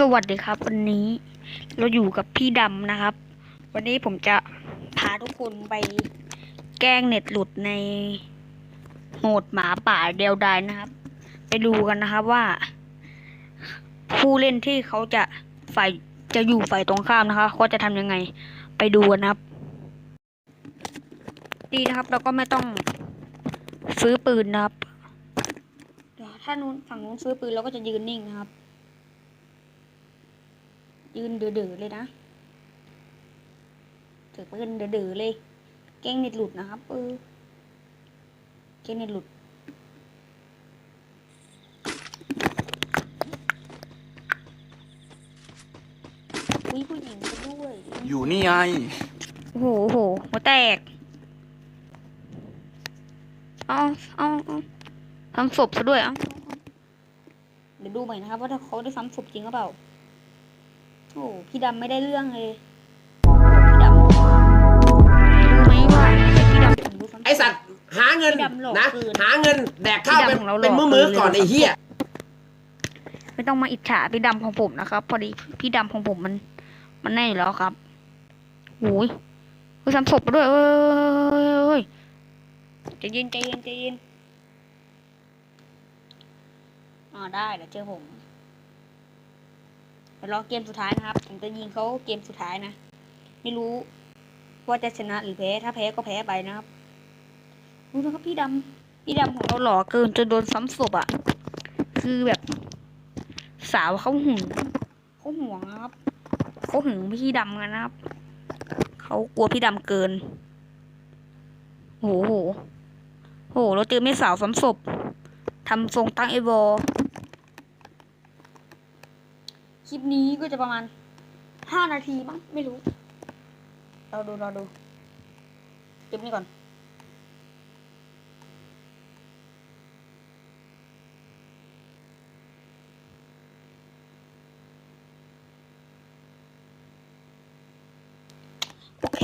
สวัสดีครับ วันนี้เราอยู่กับพี่ดำนะครับ วันนี้ผมจะพาทุกคนไปแกล้งเน็ตหลุดในโหมดหมาป่าเดียวดายนะครับ ไปดูกันนะครับว่า ผู้เล่นที่เขาจะฝ่ายจะอยู่ฝ่ายตรงข้ามนะคะเขาจะทำยังไง ไปดูกันนะครับ ดีนะครับเราก็ไม่ต้องซื้อปืนนะครับถ้านู้นฝั่งนู้นซื้อปืนเราก็จะยืนนิ่งนะครับ ยืนเดือๆเลยนะถือปืนเดือๆเลยเก้งเน็ตหลุดนะครับเออเก้งเน็ตหลุดอุ้ยผู้หญิงก็ด้วย อยู่นี่ไงโอ้โหโอ้โหหัวแตกเอาเอาเอาทำศพซะด้วยเอาเอาเอาเดี๋ยวดูใหม่นะครับว่าถ้าเขาได้ซ้ำศพจริงหรือเปล่า โอ้พี่ดำไม่ได้เรื่องเลยโอ้พี่ดำรู้ไหมว่าพี่ดำถึงรู้ซ้ำศพไอสัตว์หาเงินพี่ดำหลอกนะเกินหาเงินแดกข้าวพี่เป็นดำของเราหลอกเป็นมื้อเกินๆก่อนเลยไอ้เหี้ยไม่ต้องมาอิจฉาพี่ดำของผมนะครับ พอดีพี่ดำของผมมัน มันแน่อยู่แล้วครับโอ้ยเฮ้ยซ้ำศพมาด้วยเอ้ยเอ้ยเอ้ยใจเย็นใจเย็นใจเย็นอ่าได้เดี๋ยวเจอผมเดี๋ยวรอเกมสุดท้ายนะครับ ผมจะยิงเขาเกมสุดท้ายนะ ไม่รู้ว่าจะชนะหรือแพ้ ถ้าแพ้ก็แพ้ไปนะครับดูนะครับพี่ดำพี่ดำของเราหล่อเกินจนโดนซ้ำศพอะ คือแบบ สาวเขาหึงเขาห่วงนะครับเขาหึงพี่ดำกันนะครับเขากลัวพี่ดำเกินโหโหโหเราเจอแม่สาวซ้ำศพทำทรงตั้งไอวอลค ลิปนี้ก็จะประมาณห้านาทีมั้งไม่รู้ เราดูเราดูคลิปนี้ก่อน โอเค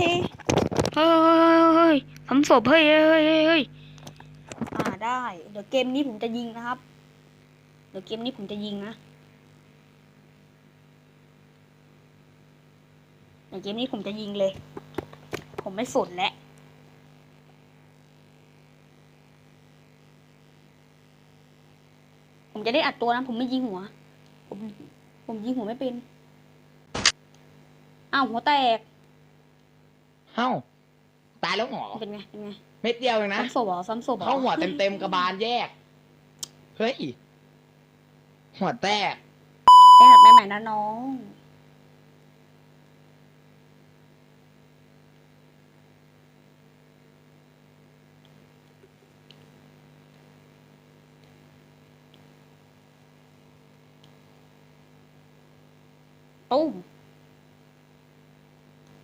เฮ้ยทำศพเฮ้ยเฮ้ยเฮ้ยเฮ้ยอ่าได้ เดี๋ยวเกมนี้ผมจะยิงนะครับ เดี๋ยวเกมนี้ผมจะยิงนะ เดี๋ยวเกมนี้ผมจะยิงเลย ผมไม่สนแล้วผมจะได้อัดตัวนะ ผมไม่ยิงหัว ผม ผมยิงหัวไม่เป็น อ้าวหัวแตก เอ้า ตายแล้วเหรอเป็นไง เป็นไง เม็ดเดียวเองนะ ซ้ำศพเหรอ ซ้ำศพเหรอเข้าหัวเต็มเต็มๆกระบาลแยก เฮ้ย หัวแตกแก้หัดใหม่ๆนะน้อง ตุ้ม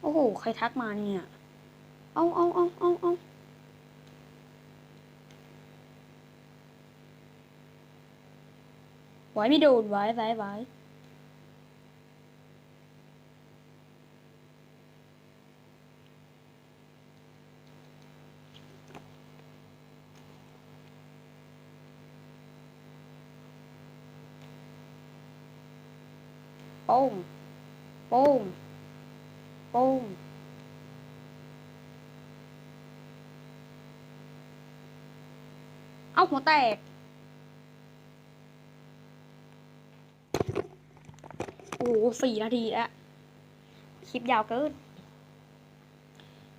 โอ้โห ใครทักมาเนี่ย เอาเอาเอาเอาเอาไว้ไม่โดนไว้ไว้ไว้โป้ง ป้งโป้งเอาหัวแตก โอ้โหสี่นาทีแล้ว คลิปยาวเกิน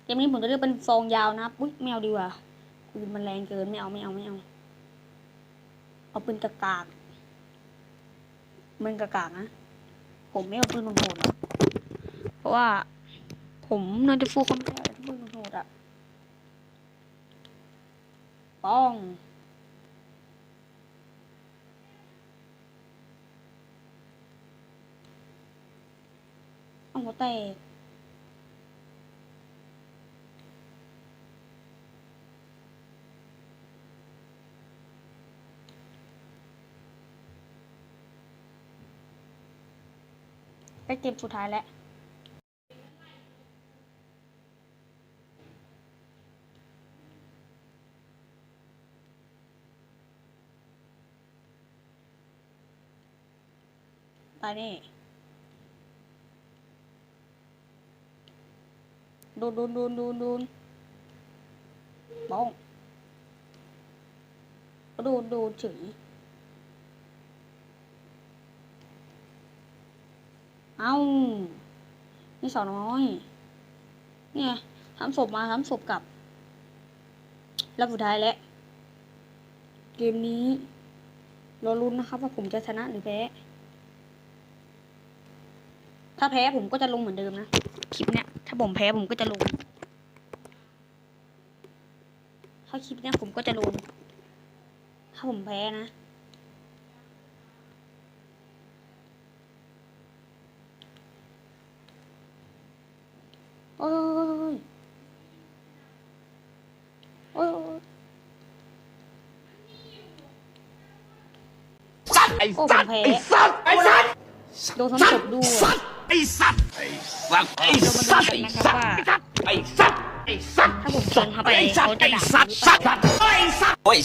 เกมนี้ผมจะเลือกเป็นซองยาวนะครับอุ้ยไม่เอาดีกว่าปืนมันแรงเกินไม่เอาไม่เอาไม่เอา เอาปืนกากากมันกากากนะ ผมไม่เอาปืนโหดๆหรอกเพราะว่า ผมน่าจะฟูคนไม่ได้ปืนโหดอะป้องเอาหัวแตก ไปเกมสุดท้ายแล้วไปนี่ดูดูดูดูดูมองดูดูเฉย เอ้านี่สาวน้อย เนี่ยทำศพมาทำศพกลับ แล้วสุดท้ายแล้ว เกมนี้รอรุ้นนะครับ ว่าผมจะชนะหรือแพ้ ถ้าแพ้ผมก็จะลงเหมือนเดิมนะ คลิปเนี้ย ถ้าผมแพ้ผมก็จะลง ถ้าคลิปเนี้ยผมก็จะลง ถ้าผมแพ้นะ โอ้ย โอ้ยโอ้ย สัตว์ ไอ้โอ้สัตว์ผมแพ้ไอ้สัตว์ไอ้สัตว์โดนทำศพด้วยสัตว์ไอ้สัตว์ไอ้สัตว์ไอ้เรามาดูสัตว์กันไอ้นะครับสัตว์ว่าไอ้สัตว์ไอ้สัตว์ถ้าผมเชิญเข้าไปไอ้สัตว์เขาจะไอ้ด่าสัตว์สัตว์ไอ้สัตว์โอ้ย